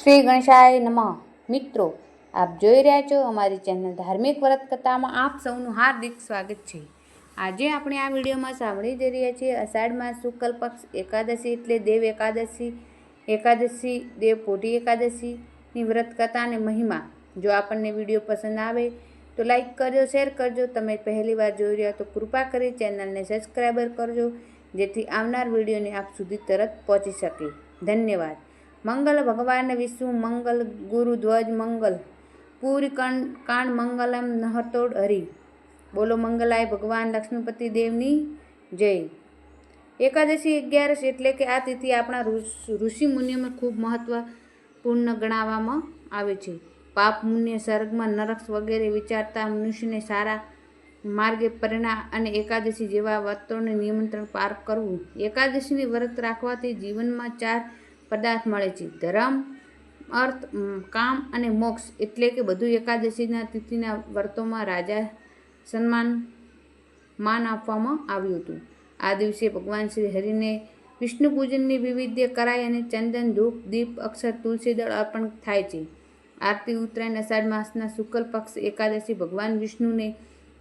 શ્રી ગણેશાય નમઃ. મિત્રો, આપ જોઈ રહ્યા છો અમારી ચેનલ ધાર્મિક વ્રત કથામાં આપ સૌનું હાર્દિક સ્વાગત છે. આજે આપણે આ વિડીયોમાં સાંભળી જઈ રહ્યા છીએ અષાઢમાં શુક્લ પક્ષ એકાદશી એટલે દેવ એકાદશી એકાદશી, દેવ પોટી એકાદશીની વ્રત કથા અને મહિમા. જો આપણને વીડિયો પસંદ આવે તો લાઈક કરજો, શેર કરજો. તમે પહેલી વાર જોઈ રહ્યા તો કૃપા કરી ચેનલને સબસ્ક્રાઈબર કરજો, જેથી આવનાર વિડીયોને આપ સુધી તરત પહોંચી શકે. ધન્યવાદ. મંગલ ભગવાન વિષ્ણુ, મંગલ ગુરુ, ધ્વજ, મંગલ. પૂરી કણ મંગલમ નહતોડ હરિ. બોલો મંગલાય ભગવાન લક્ષ્મીપતિ દેવની જય. એકાદશી અગિયારસ એટલે કે આ તિથિ આપણા ઋષ- મુનિઓમાં ખૂબ મહત્વપૂર્ણ ગણાવવામાં આવે છે. પાપ, પુણ્ય, સ્વર્ગમાં નરક વગેરે વિચારતા મનુષ્યને સારા માર્ગે પરિણા અને એકાદશી જેવા વર્તોને નિયંત્રણ પાર કરવું. એકાદશીની વ્રત રાખવાથી જીવનમાં ચાર પદાર્થ મળે છે. ધર્મ, અર્થ કામ અને મોક્ષ એટલે કે બધું એકાદશીના તિથિના વર્તોમાં રાજા સન્માન, માન આપવામાં આવ્યું હતું. આ દિવસે ભગવાન શ્રી હરિને વિષ્ણુ પૂજનની વિવિધ્ય કરાય અને ચંદન, ધૂપ, દીપ, અક્ષર, તુલસી, દળ અર્પણ થાય છે. આરતી, ઉત્તરાયણ, અષાઢ માસના શુક્લ પક્ષ એકાદશી ભગવાન વિષ્ણુને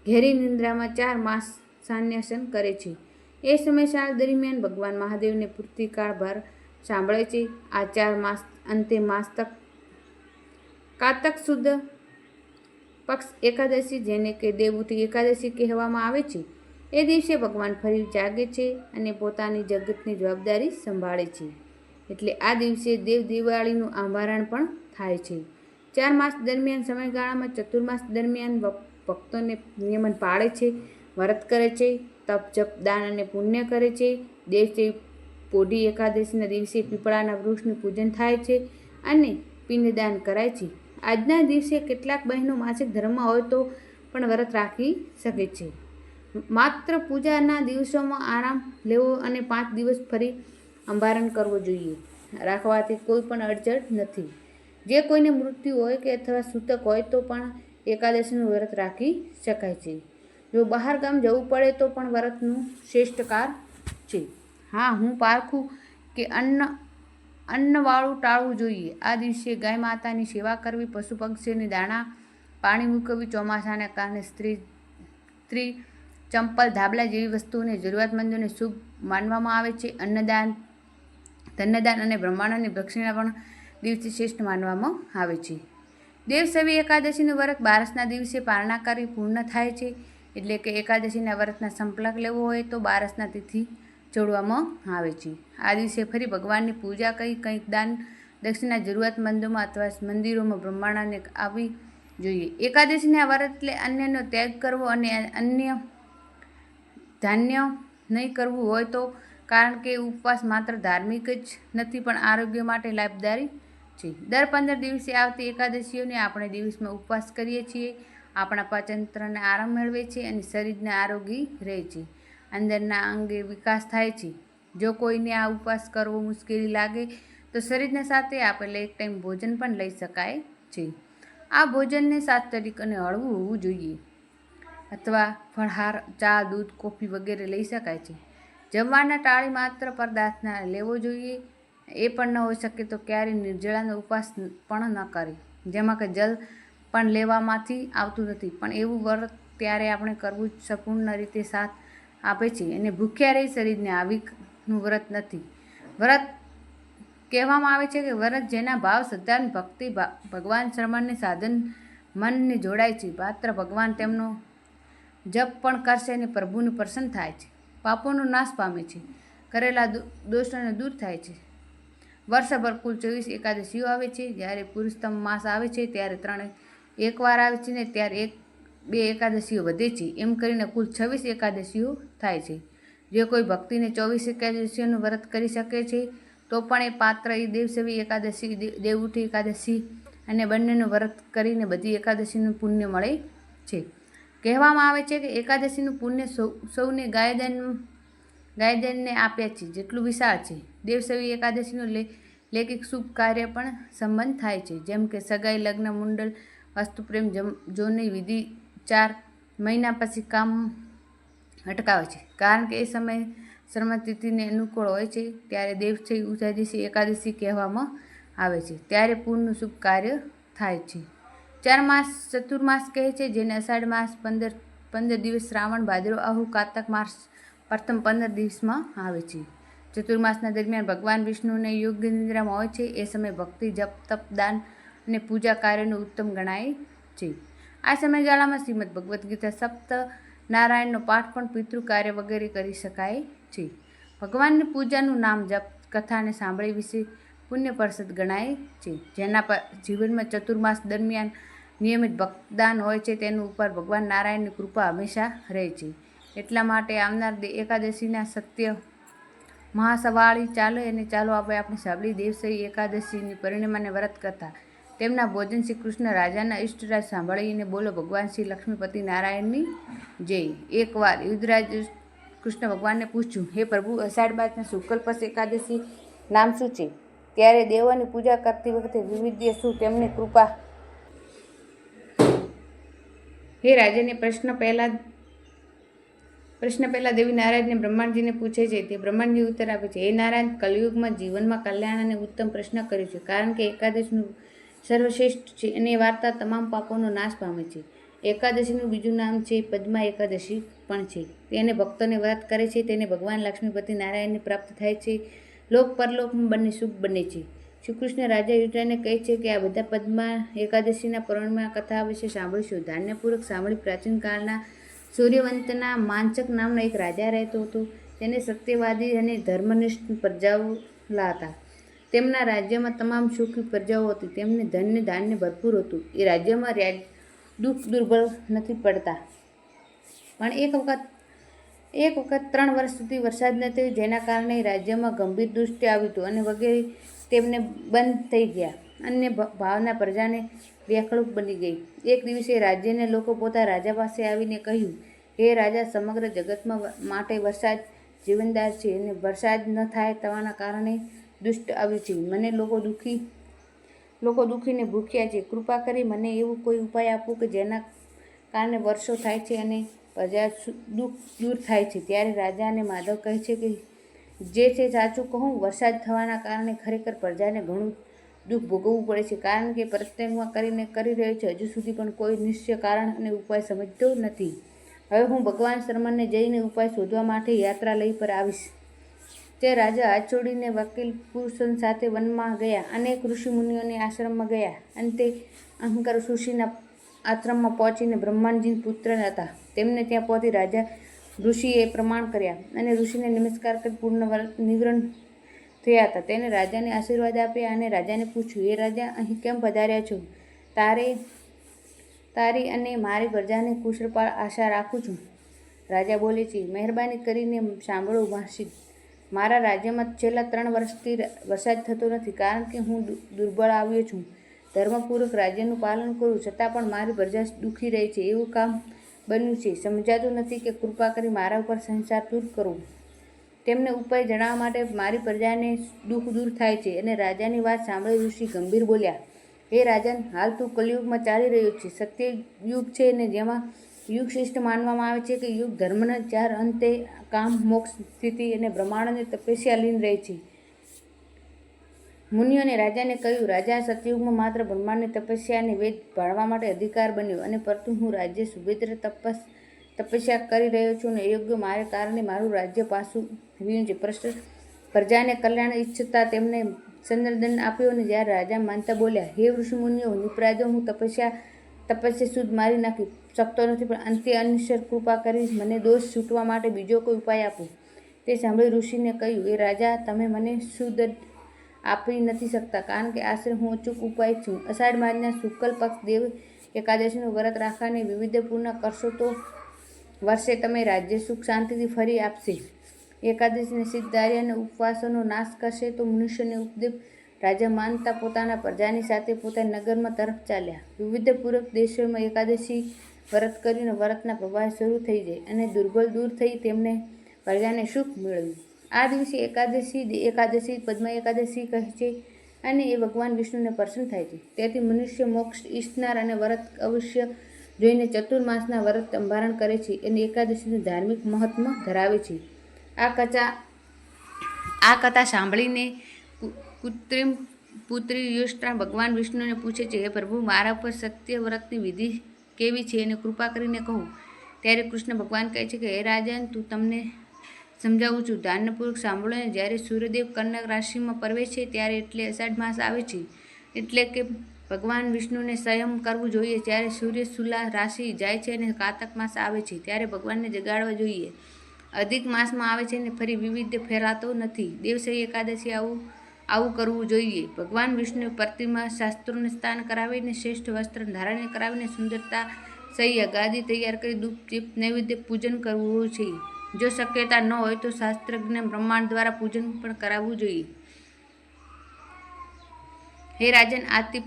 ઘેરી નિંદ્રામાં ચાર માસ સાન્યાસન કરે છે. એ સમયસાળ દરમિયાન ભગવાન મહાદેવને પૂર્તિકાળભર સાંભળે છે આ ચાર માસ, અંતે માસ્તક. કાતક સુદ પક્ષ એકાદશી, જેને કે દેવઉઠી એકાદશી કહેવામાં આવે છે, એ દિવસે ભગવાન ફરી જાગે છે અને પોતાની જગતની જવાબદારી સંભાળે છે. એટલે આ દિવસે દેવ દિવાળીનું આંભારણ પણ થાય છે. ચાર માસ દરમિયાન સમયગાળામાં ચતુર્માસ દરમિયાન ભક્તોને નિયમન પાળે છે, વ્રત કરે છે, તપ, જપ, દાન અને પુણ્ય કરે છે. દેવસે પોઢી એકાદશીના દિવસે પીપળાના વૃક્ષનું પૂજન થાય છે અને પિંડદાન કરાય છે. આજના દિવસે કેટલાક બહેનો માસિક ધર્મ હોય તો પણ વ્રત રાખી શકે છે. માત્ર પૂજાના દિવસોમાં આરામ લેવો અને પાંચ દિવસ ફરી અંબારણ કરવો જોઈએ. રાખવાથી કોઈ પણ અડચણ નથી. જે કોઈને મૃત્યુ હોય કે અથવા સૂતક હોય તો પણ એકાદશીનું વ્રત રાખી શકાય છે. જો બહાર ગામ જવું પડે તો પણ વ્રતનું શ્રેષ્ઠકાર છે. હા, હું પારખું કે અન્ન, અન્નવાળું ટાળવું જોઈએ. આ દિવસે ગાય માતાની સેવા કરવી, પશુ પક્ષીઓને દાણા પાણી મૂકવી, ચોમાસાના કારણે સ્ત્રી સ્ત્રી ચંપલ, ધાબલા જેવી વસ્તુઓને જરૂરિયાતમંદોને શુભ માનવામાં આવે છે. અન્નદાન, ધન્યદાન અને બ્રહ્માંડની દક્ષિણા પણ દિવસે શ્રેષ્ઠ માનવામાં આવે છે. દેવસવી એકાદશીનું વ્રત બારસના દિવસે પારણા કરી પૂર્ણ થાય છે. એટલે કે એકાદશીના વ્રતના સંપલક લેવો હોય તો બારસના તિથિ જોડવામાં આવે છે. આ દિવસે ફરી ભગવાનની પૂજા કરી કંઈક દાન દક્ષિણા જરૂરિયાતમંદોમાં અથવા મંદિરોમાં બ્રહ્માંડને આવી જોઈએ. એકાદશીના વ્રત એટલે અન્યનો ત્યાગ કરવો અને અન્ય ધાન્ય નહીં કરવું હોય તો કારણ કે ઉપવાસ માત્ર ધાર્મિક જ નથી પણ આરોગ્ય માટે લાભદાયી છે. દર પંદર દિવસે આવતી એકાદશીઓને આપણે દિવસમાં ઉપવાસ કરીએ છીએ. આપણા પાચનતંત્રને આરામ મેળવે છે અને શરીરને આરોગી રહે છે. અંદરના અંગે વિકાસ થાય છે. જો કોઈને આ ઉપવાસ કરવો મુશ્કેલી લાગે, તો શરીરને સાથે આપેલા એક ટાઈમ ભોજન પણ લઈ શકાય છે. આ ભોજનને સાત્વિક અને હળવું હોવું જોઈએ. અથવા ફળહાર, ચા, દૂધ, કોફી વગેરે લઈ શકાય છે. જમવાના ટાળી માત્ર પદાર્થના લેવો જોઈએ. એ પણ ન હોઈ શકે તો ક્યારેય નિર્જળાનો ઉપવાસ પણ ન કરે. જેમાં કે જલ પણ લેવામાંથી આવતું નથી. પણ એવું વ્રત ત્યારે આપણે કરવું જ સંપૂર્ણ રીતે સાથ આપે છે. અને ભૂખ્યા રહી શરીરને આવીનું વ્રત નથી. વ્રત કહેવામાં આવે છે કે વ્રત જેના ભાવ શ્રદ્ધા ભક્તિ ભગવાન શ્રમણને સાધન મનને જોડાય છે. માત્ર ભગવાન તેમનો જપ પણ કરશે અને પ્રભુને પ્રસન્ન થાય છે. પાપોનો નાશ પામે છે. કરેલા દોષોને દૂર થાય છે. વર્ષભર કુલ ચોવીસ એકાદશીઓ આવે છે. જ્યારે પુરુષતમ માસ આવે છે, ત્યારે ત્રણ એકવાર આવે છે ને ત્યારે એક બે એકાદશીઓ વધે છે. એમ કરીને કુલ છવ્વીસ એકાદશીઓ થાય છે. જે કોઈ ભક્તિને ચોવીસ એકાદશીઓનું વ્રત કરી શકે છે, તો પણ એ પાત્ર એ દેવસેવી એકાદશી દેવઉઠી એકાદશી અને બંનેનું વ્રત કરીને બધી એકાદશીનું પુણ્ય મળે છે. કહેવામાં આવે છે કે એકાદશીનું પુણ્ય સૌ, સૌને ગાયદન, ગાયદનને આપ્યા છે. જેટલું વિશાળ છે. દેવસેવી એકાદશીનું લે લેખિક શુભ કાર્ય પણ સંબંધ થાય છે. જેમ કે સગાઈ, લગ્ન, મુંડલ વાસ્તુપ્રેમ જમ, જોની વિધિ ચાર મહિના પછી કામ અટકાવે છે. કારણ કે એ સમયે શ્રમણ અનુકૂળ હોય છે, ત્યારે દેવથી ઉજાદશી એકાદશી કહેવામાં આવે છે. ત્યારે પૂરનું શુભ કાર્ય થાય છે. ચાર માસ ચતુર્માસ કહે છે, જેને અષાઢ માસ પંદર પંદર દિવસ શ્રાવણ ભાદરો આહુ, કાર્તક માસ, પ્રથમ પંદર દિવસમાં આવે છે. ચતુર્માસના દરમિયાન ભગવાન વિષ્ણુને યોગ્ય નિંદ્રામાં હોય છે. એ સમયે ભક્તિ, જપ, તપ, દાન અને પૂજા કાર્યનું ઉત્તમ ગણાય છે. આ સમયગાળામાં શ્રીમદ ભગવદ્ ગીતા સપ્ત, નારાયણનો પાઠ પણ પિતૃ કાર્ય વગેરે કરી શકાય છે. ભગવાનની પૂજાનું નામ જપ, કથાને સાંભળી વિશે પુણ્ય પરસદ ગણાય છે. જેના પર જીવનમાં ચતુર્માસ દરમિયાન નિયમિત ભક્તદાન હોય છે, તેનું ઉપર ભગવાન નારાયણની કૃપા હંમેશા રહે છે. એટલા માટે આવનાર એકાદશીના સત્ય મહાસવાળી ચાલે અને ચાલો આપણે આપણી સાબળી દેવસઈ એકાદશીની પરિણમાને વ્રત કરતા તેમના ભોજન શ્રી કૃષ્ણ રાજાના ઇષ્ટરાજ સાંભળીને બોલો, ભગવાન શ્રી લક્ષ્મીપતિ નારાયણની જય. એકવાર યુદ્ધરાજ કૃષ્ણ ભગવાનને પૂછ્યું, હે પ્રભુ, અષાઢ માસના શુક્લ એકાદશી નામ શું છે? ત્યારે દેવોની પૂજા કરતી વખતે વિવિધ શું? તેમની કૃપા. હે રાજાને પ્રશ્ન પહેલા પ્રશ્ન પહેલા દેવી નારાયણને બ્રહ્માંડજીને પૂછે છે, તે બ્રહ્માંડજી ઉત્તર આપે છે. હે નારાયણ, કલયુગમાં જીવનમાં કલ્યાણ અને ઉત્તમ પ્રશ્ન કર્યો છે, કારણ કે એકાદશીનું સર્વશ્રેષ્ઠ છે અને વાર્તા તમામ પાપોનો નાશ પામે છે. એકાદશીનું બીજું નામ છે પદ્મા એકાદશી પણ છે. તેને ભક્તોને વ્રત કરે છે, તેને ભગવાન લક્ષ્મીપતિ નારાયણને પ્રાપ્ત થાય છે. લોક પરલોકમાં બંને સુખ બને છે. શ્રી કૃષ્ણ રાજા યુદ્ધાને કહે છે કે આ બધા પદ્મા એકાદશીના પર્ણમાં કથા વિશે સાંભળીશું. ધાન્યપૂર્વક સાંભળી પ્રાચીન કાળના સૂર્યવંતના માનચક નામનો એક રાજા રહેતો હતો. તેને સત્યવાદી અને ધર્મનિષ્ઠ પ્રજાઓ હતા. તેમના રાજ્યમાં તમામ સુખી પ્રજાઓ હતી. તેમને ધન્ય ધાન્ય ભરપૂર હતું. એ રાજ્યમાં રાજ, દુઃખ દુર્બળ નથી પડતા. પણ એક વખત એક વખત ત્રણ વર્ષ સુધી વરસાદ ન થયો જેના કારણે રાજ્યમાં ગંભીર દૃષ્ટિ આવ્યું હતું અને વગેરે તેમને બંધ થઈ ગયા. અન્ય ભાવના પ્રજાને વ્યાકળુપ બની ગઈ. એક દિવસે રાજ્યને લોકો પોતા રાજા પાસે આવીને કહ્યું, હે રાજા, સમગ્ર જગતમાં માટે વરસાદ જીવનદાર છે અને વરસાદ ન થાય થવાના કારણે દુષ્ટ આવ્યું છે. મને લોકો દુઃખી, લોકો દુઃખીને ભૂખ્યા છે. કૃપા કરી મને એવું કોઈ ઉપાય આપો કે જેના કારણે વર્ષો થાય છે અને પ્રજા દુઃખ દૂર થાય છે. ત્યારે રાજા અને માધવ કહે છે કે, જે છે સાચું કહું, વરસાદ થવાના કારણે ખરેખર પ્રજાને ઘણું દુઃખ ભોગવવું પડે છે. કારણ કે પ્રત્યેકમાં કરીને કરી રહ્યો છે, હજુ સુધી પણ કોઈ નિશ્ચય, કારણ અને ઉપાય સમજતો નથી. હવે હું ભગવાન શર્માને જઈને ઉપાય શોધવા માટે યાત્રા લઈ પર આવીશ. તે રાજા છોડીને વકીલ પુરુષો સાથે વનમાં ગયા. અનેક ઋષિ મુનિઓને આશ્રમમાં ગયા. અને તે અહંકાર ઋષિના આશ્રમમાં પહોંચીને બ્રહ્માંડજી પુત્ર હતા. તેમને ત્યાં પહોંચી રાજા ઋષિએ પ્રમાણ કર્યા અને ઋષિને નમસ્કાર કરી પૂર્ણ નિવરણ થયા હતા. તેને રાજાને આશીર્વાદ આપ્યા અને રાજાને પૂછ્યું એ રાજા, અહીં કેમ પધાર્યા છો? તારે, તારી અને મારી પ્રજાને કુશળપાળ આશા રાખું છું. રાજા બોલે છે, મહેરબાની કરીને સાંભળો વાંસી મારા રાજ્યમાં છેલ્લા ત્રણ વર્ષથી વરસાદ થતો નથી કારણ કે હું દુર્બળ આવ્યો છું. ધર્મપૂર્વક રાજ્યનું પાલન કરું છતાં પણ મારી પ્રજા દુઃખી રહે છે એવું કામ બન્યું છે. સમજાતું નથી કે કૃપા કરી મારા ઉપર સંસાર દૂર કરો. તેમને ઉપાય જણાવવા માટે મારી પ્રજાને દુઃખ દૂર થાય છે અને રાજાની વાત સાંભળી ઋષિ ગંભીર બોલ્યા, હે રાજન હાલ તું કલયુગમાં ચાલી રહ્યો છે. સત્યયુગ છે ને જેમાં યુગ શ્રેષ્ઠ માનવામાં આવે છે કે યુગ ધર્મના ચાર અંતે કામ, મોક્ષ, સ્થિતિ અને બ્રહ્માંડની તપસ્યા લીન રહે છે. મુનિઓને રાજાને કહ્યું, રાજા, સતયુગમાં માત્ર બ્રહ્માંડની તપસ્યા અને વેદ ભાળવા માટે અધિકાર બન્યો અને પરંતુ હું રાજ્ય સુભેદ્ર તપસ, તપસ્યા કરી રહ્યો છું અને યોગ્ય મારે કારણે મારું રાજ્ય પાછું રહ્યું છે. પ્રશ્ન પ્રજાને કલ્યાણ ઈચ્છતા તેમને ચંદ્રદંડ આપ્યો અને જ્યારે રાજા માનતા બોલ્યા, હે ઋષિ મુનિઓ નિપરાજો હું તપસ્યા તપસ્યા શુદ્ધ મારી નાખી શકતો નથી, પણ અંતે અનિશ્વર કૃપા કરી મને દોષ છૂટવા માટે બીજો કોઈ ઉપાય આપો. તે સાંભળી ઋષિને કહ્યું, એ રાજા, તમે મને શુદ્ધ આપી નથી શકતા, કારણ કે આશરે હું અચૂક ઉપાય છું. અષાઢ માસના શુક્લ પક્ષ દેવ એકાદશીનું વ્રત રાખવાને વિવિધ પૂર્ણ કરશો તો વર્ષે તમે રાજ્ય સુખ શાંતિથી ફરી આપશે. એકાદશીને સિદ્ધાર્ય અને ઉપવાસોનો નાશ કરશે તો મનુષ્યને ઉપદેવ રાજા માનતા પોતાના પ્રજાની સાથે પોતાના નગરમાં તરફ ચાલ્યા. વિવિધ પૂર્વક દેશોમાં એકાદશી વ્રત કરીને વ્રતના પ્રવાહ શરૂ થઈ જાય અને દુર્બળ દૂર થઈ તેમને પ્રજાને સુખ મેળવ્યું. આ દિવસે એકાદશી એકાદશી, પદ્મા એકાદશી કહે છે અને એ ભગવાન વિષ્ણુને પ્રસન્ન થાય છે. તેથી મનુષ્ય મોક્ષ ઈચ્છનાર અને વ્રત અવશ્ય જોઈને ચતુર્માસના વ્રત સંભારણ કરે છે અને એકાદશીનું ધાર્મિક મહત્વ ધરાવે છે. આ કથા આ કથા સાંભળીને કૃત્રિમ પુત્રી યુષ્ટ્રા ભગવાન વિષ્ણુને પૂછે છે, હે પ્રભુ, મારા પર સત્ય વ્રતની વિધિ કેવી છે એને કૃપા કરીને કહું. ત્યારે કૃષ્ણ ભગવાન કહે છે કે, હે રાજન, તું તમને સમજાવું છું. ધ્યાનપૂર્વક સાંભળો ને જ્યારે સૂર્યદેવ કર્ણક રાશિમાં પ્રવેશે ત્યારે એટલે અષાઢ માસ આવે છે. એટલે કે ભગવાન વિષ્ણુને સંયમ કરવું જોઈએ. જ્યારે સૂર્ય સુલા રાશિ જાય છે અને કાતક માસ આવે છે, ત્યારે ભગવાનને જગાડવા જોઈએ. અધિક માસમાં આવે છે અને ફરી વિવિધ ફેરાતો નથી. દેવસઈ એકાદશી આવું આવું કરવું જોઈએ. ભગવાન વિષ્ણુ પ્રતિમા શાસ્ત્રોને સ્થાન કરાવીને શ્રેષ્ઠ વસ્ત્ર ધારણ કરાવીને સુંદરતા સહ્ય ગાદી તૈયાર કરી દૂપ દીપ નૈવેદ્ય પૂજન કરવું છે. જો શક્યતા ન હોય તો શાસ્ત્રજ્ઞ બ્રહ્માંડ દ્વારા પૂજન પણ કરાવવું જોઈએ. હે રાજન, આથી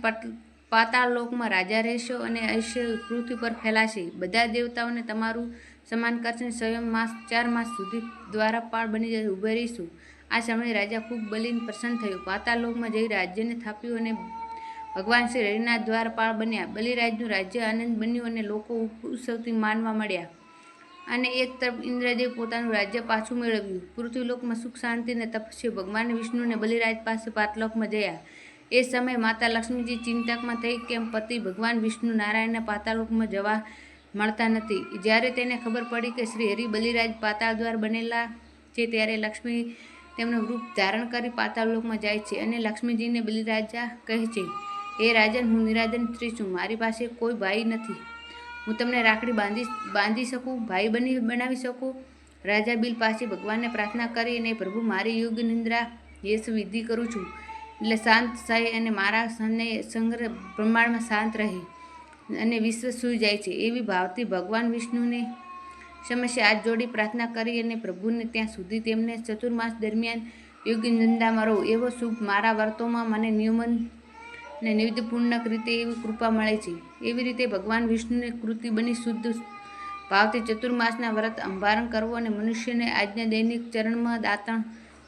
પાતાળ લોકમાં રાજા રહેશો અને ઐશ્વર્ય પૃથ્વી પર ફેલાશે. બધા દેવતાઓને તમારું સમાન કરશે. સ્વયં માસ, ચાર માસ સુધી દ્વારા પાળ બની જાય ઊભા રહીશું. આ સમયે રાજા ખૂબ બલીન પ્રસન્ન થયો. પાતાલોકમાં જઈ રાજ્યને થાપ્યું અને ભગવાન શ્રી હરિનાથ દ્વારપાળ બન્યા. બલિરાજનું રાજ્ય આનંદ બન્યું અને લોકો ઉત્સવથી માનવા મળ્યા. અને એક તરફ ઇન્દ્રદેવ પોતાનું રાજ્ય પાછું મેળવ્યું. પૃથ્વીલોકમાં સુખ, શાંતિ અને તપસ્યા. ભગવાન વિષ્ણુને બલિરાજ પાસે પાતલોકમાં ગયા એ સમયે માતા લક્ષ્મીજી ચિંતકમાં થઈ કેમ પતિ ભગવાન વિષ્ણુ નારાયણના પાતાલોકમાં જવા મળતા નથી. જ્યારે તેને ખબર પડી કે શ્રી હરિ બલિરાજ પાતાળ દ્વાર બનેલા છે, ત્યારે લક્ષ્મી તેમનું રૂપ ધારણ કરી પાતાળલોકમાં જાય છે અને લક્ષ્મીજીને બલિરાજા કહે છે, હે રાજન, હું નિરાજન સ્ત્રી છું, મારી પાસે કોઈ ભાઈ નથી. હું તમને રાખડી બાંધી બાંધી શકું, ભાઈ બની, બનાવી શકું રાજા બિલ પાસે ભગવાનને પ્રાર્થના કરી અને, પ્રભુ, મારી યોગ નિંદ્રા યશ વિધિ કરું છું. એટલે શાંત થાય અને મારા સંગ્રહ બ્રહ્માંડમાં શાંત રહે અને વિશ્વ સૂઈ જાય છે. એવી ભાવથી ભગવાન વિષ્ણુને સમસ્યા હાથ જોડી પ્રાર્થના કરી અને પ્રભુને ત્યાં સુધી તેમને ચતુર્માસ દરમિયાન યોગી નિંદામાં રહો. એવો શુભ મારા વર્તોમાં મને નિયમન અને નિવિધપૂર્ણક રીતે એવી કૃપા મળે છે. એવી રીતે ભગવાન વિષ્ણુની કૃતિ બની શુદ્ધ ભાવથી ચતુર્માસના વ્રત અંભારણ કરવો અને મનુષ્યને આજના દૈનિક ચરણમાં દાતણ,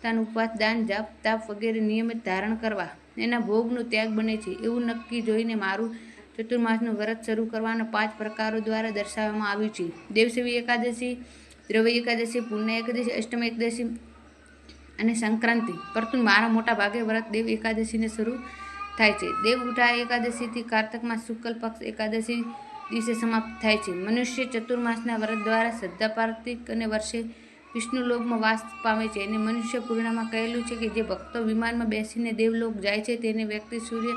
તાન, ઉપવાસ, દાન, જાપ, તાપ વગેરે નિયમિત ધારણ કરવા. એના ભોગનો ત્યાગ બને છે. એવું નક્કી જોઈને મારું ચતુર્માસનું વ્રત શરૂ કરવાના પાંચ પ્રકારો દ્વારા દર્શાવવામાં આવ્યું છે. દેવસેવી એકાદશી, દ્રવ્ય એકાદશી, પુણ્ય એકાદશી, અષ્ટમ એકાદશી અને સંક્રાંતિ. પરંતુ મારા મોટા ભાગે વ્રત દેવ એકાદશીને શરૂ થાય છે. દેવ ઉઠા એકાદશીથી કારતકમાં શુક્લ પક્ષ એકાદશી દિવસે સમાપ્ત થાય છે. મનુષ્ય ચતુર્માસના વ્રત દ્વારા શ્રદ્ધા પાર્થિક અને વર્ષે વિષ્ણુ લોકમાં વાસ પામે છે. અને મનુષ્ય પૂર્ણમાં કહેલું છે કે જે ભક્તો વિમાનમાં બેસીને દેવલોક જાય છે, તેને વ્યક્તિ સૂર્ય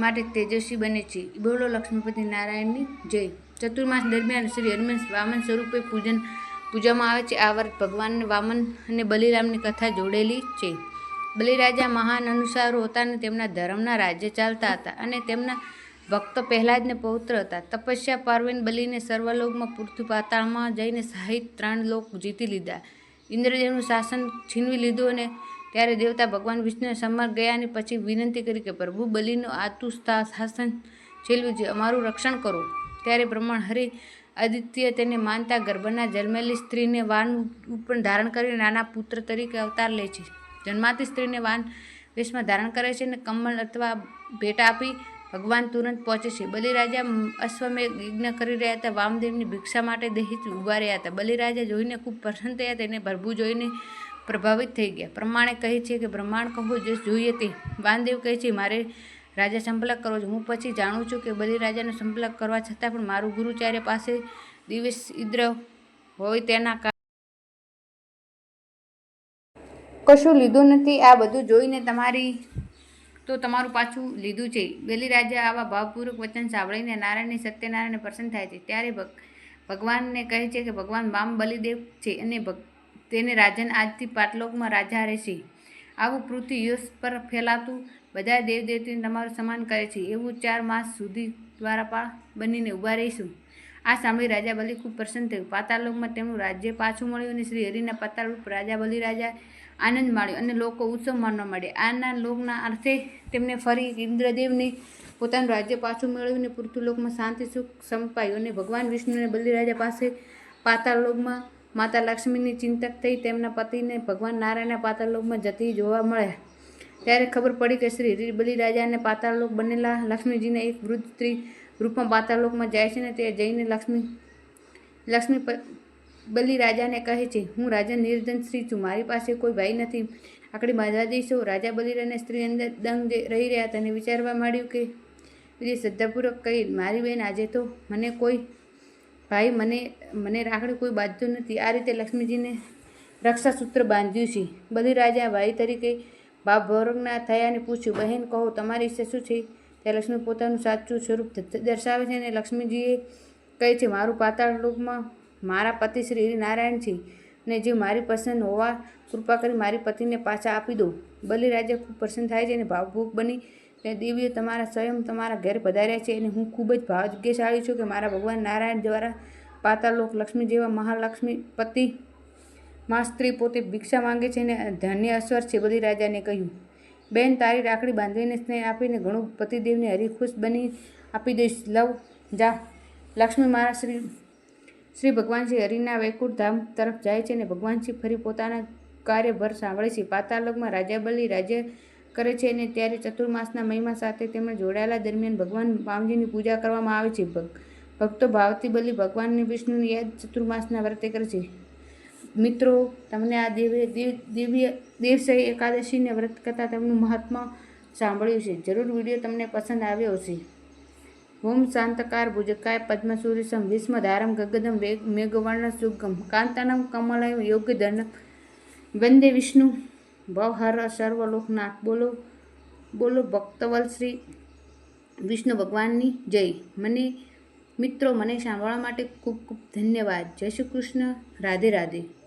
માટે તેજસ્વી બને છે. બોલો લક્ષ્મીપતિ નારાયણની જય. ચતુર્માસ દરમિયાન શ્રી હનુમાન વામન સ્વરૂપે પૂજન પૂજામાં આવે છે. આ વ્રત ભગવાન વામન અને બલિરામની કથા જોડેલી છે. બલિરાજા મહાન અનુસારો હતા અને તેમના ધર્મના રાજ્ય ચાલતા હતા અને તેમના ભક્તો પહેલાં જ ને પૌત્ર હતા. તપસ્યા પાર્વન બલિને સર્વલોકમાં પૃથ્વી પાતાળમાં જઈને સહિત ત્રણ લોક જીતી લીધા. ઇન્દ્રદેવનું શાસન છીનવી લીધું અને ત્યારે દેવતા ભગવાન વિષ્ણુએ સમર ગયા અને પછી વિનંતી કરી કે, પ્રભુ, બલિનું આતું સ્થા- શાસન છેલ્લું છે અમારું રક્ષણ કરો. ત્યારે બ્રહ્માંડ હરિ આદિત્ય તેને માનતા ગર્ભના જન્મેલી સ્ત્રીને વાન પણ ધારણ કરી નાના પુત્ર તરીકે અવતાર લે છે. જન્માતી સ્ત્રીને વાન વેશમાં ધારણ કરે છે અને કમળ અથવા ભેટ આપી ભગવાન તુરંત પહોંચે છે. બલિરાજા અશ્વમેઘ યજ્ઞ કરી રહ્યા હતા. વામદેવની ભિક્ષા માટે દહેજ ઊભા રહ્યા હતા. બલિરાજા જોઈને ખૂબ પ્રસન્ન થયા. તેને પ્રભુ જોઈને પ્રભાવિત થઈ ગયા. પ્રમાણે કહે છે કે બ્રહ્માંડ કહું જે જોઈએ તે. વાનદેવ કહે છે, મારે રાજા સંપલક કરવો છે. હું પછી જાણું છું કે બલિરાજાનો સંપલક કરવા છતાં પણ મારું ગુરુચાર્ય પાસે દિવસ ઇદ્ર હોય તેના કશું લીધું નથી. આ બધું જોઈને તમારી તો તમારું પાછું લીધું છે. બલિરાજા આવા ભાવપૂર્વક વચન સાંભળીને નારાયણની સત્યનારાયણને પ્રસન્ન થાય છે. ત્યારે ભગ, ભગવાનને કહે છે કે ભગવાન વામ બલિદેવ છે અને ભગ તેને રાજન આજથી પાટલોકમાં રાજા રહેશે. આવું પૃથ્વી યશ પર ફેલાતું બધા દેવદેવતીને તમારું સમાન કરે છે. એવું ચાર માસ સુધી દ્વારાપાળ બનીને ઊભા રહીશું. આ સાંભળી રાજા બલિ ખૂબ પ્રસન્ન થયું. પાતાળલોકમાં તેમનું રાજ્ય પાછું મળ્યું અને શ્રી હરિના પાતાળરૂપ રાજા બલિ રાજા આનંદ માણ્યો અને લોકો ઉત્સવ માનવા માંડ્યા. આના લોકના અર્થે તેમને ફરી ઇન્દ્રદેવને પોતાનું રાજ્ય પાછું મેળવીને પૃથ્વીલોકમાં શાંતિ, સુખ સંપાયું અને ભગવાન વિષ્ણુને બલિરાજા પાસે પાતાળલોકમાં માતા લક્ષ્મીની ચિંતક થઈ તેમના પતિને ભગવાન નારાયણના પાતાળલોકમાં જતી જોવા મળ્યા ત્યારે ખબર પડી કે શ્રી હરિ બલિરાજાને પાતાળલોક બનેલા લક્ષ્મીજીને એક વૃદ્ધ સ્ત્રી રૂપમાં પાતાળલોકમાં જાય છે ને તે જઈને લક્ષ્મી લક્ષ્મી બલિરાજાને કહે છે, હું રાજા નિર્ધન સ્ત્રી છું, મારી પાસે કોઈ ભાઈ નથી. આકડી બાંધવા દઈશો રાજા બલિરાને સ્ત્રી અંદર દંગ રહી રહ્યા હતા અને વિચારવા માંડ્યું કે બીજી શ્રદ્ધાપૂર્વક કહી, મારી બેન, આજે તો મને કોઈ ભાઈ, મને મને રાખડી કોઈ બાંધતું નથી. આ રીતે લક્ષ્મીજીને રક્ષાસૂત્ર બાંધ્યું છે. બલિરાજા ભાઈ તરીકે ભાવ થયા થયાને પૂછ્યું, બહેન, કહો, તમારી ઈચ્છા શું છે? ત્યાં લક્ષ્મી પોતાનું સાચું સ્વરૂપ દર્શાવે છે અને લક્ષ્મીજીએ કહે છે, મારું પાતાળ લોકમાં મારા પતિ શ્રી નારાયણ છે અને જે મારી પસંદ હોવા, કૃપા કરી મારી પતિને પાછા આપી દો. બલિરાજા ખૂબ પ્રસન્ન થાય છે અને ભાવભૂક બની તે દેવીઓ તમારા સ્વયં તમારા ઘેર પધાર્યા છે. અને હું ખૂબ જ ભાગ્યશાળી છું કે મારા ભગવાન નારાયણ દ્વારા પાતાલોક લક્ષ્મી જેવા મહાલક્ષ્મી પતિ માં સ્ત્રી પોતે ભિક્ષા માંગે છે અને ધન્ય અસર છે બધી રાજાને કહ્યું. બેન, તારી રાખડી બાંધીને સ્નેહ આપીને ઘણું પતિદેવને હરિખુશ બની આપી દઈશ. લવ, જા. લક્ષ્મી મારા શ્રી શ્રી ભગવાન શ્રી હરિના વૈકુંઠ ધામ તરફ જાય છે અને ભગવાન શ્રી ફરી પોતાના કાર્યભર સાંભળે છે. પાતાલોકમાં રાજા બલી રાજ્ય કરે છે અને ત્યારે ચતુર્માસના મહિમા સાથે તેમણે જોડાયેલા દરમિયાન ભગવાન પામજીની પૂજા કરવામાં આવે છે. ભક્તો ભાવતી બલિ ભગવાનની વિષ્ણુની યાદ ચતુર્માસના વ્રતે કરે છે. મિત્રો, તમને આ દિવ- દિવ્ય દિવસે એકાદશીને વ્રત કરતાં તેમનું મહાત્મા સાંભળ્યું છે. જરૂર વીડિયો તમને પસંદ આવ્યો હશે. ઓમ શાંતકાર ભુજકાય પદ્મસૂરિસમ વિસ્મધારમ ગગદમ વેગ મેઘવર્ણ સુગમ કાંતાનમ કમલય યોગધન વંદે વિષ્ણુ ભવહર સર્વલોકનાથ. બોલો બોલો ભક્તવલ શ્રી વિષ્ણુ ભગવાનની જય. મને, મિત્રો, મને સાંભળવા માટે ખૂબ ખૂબ ધન્યવાદ. જય શ્રી કૃષ્ણ. રાધે રાધે.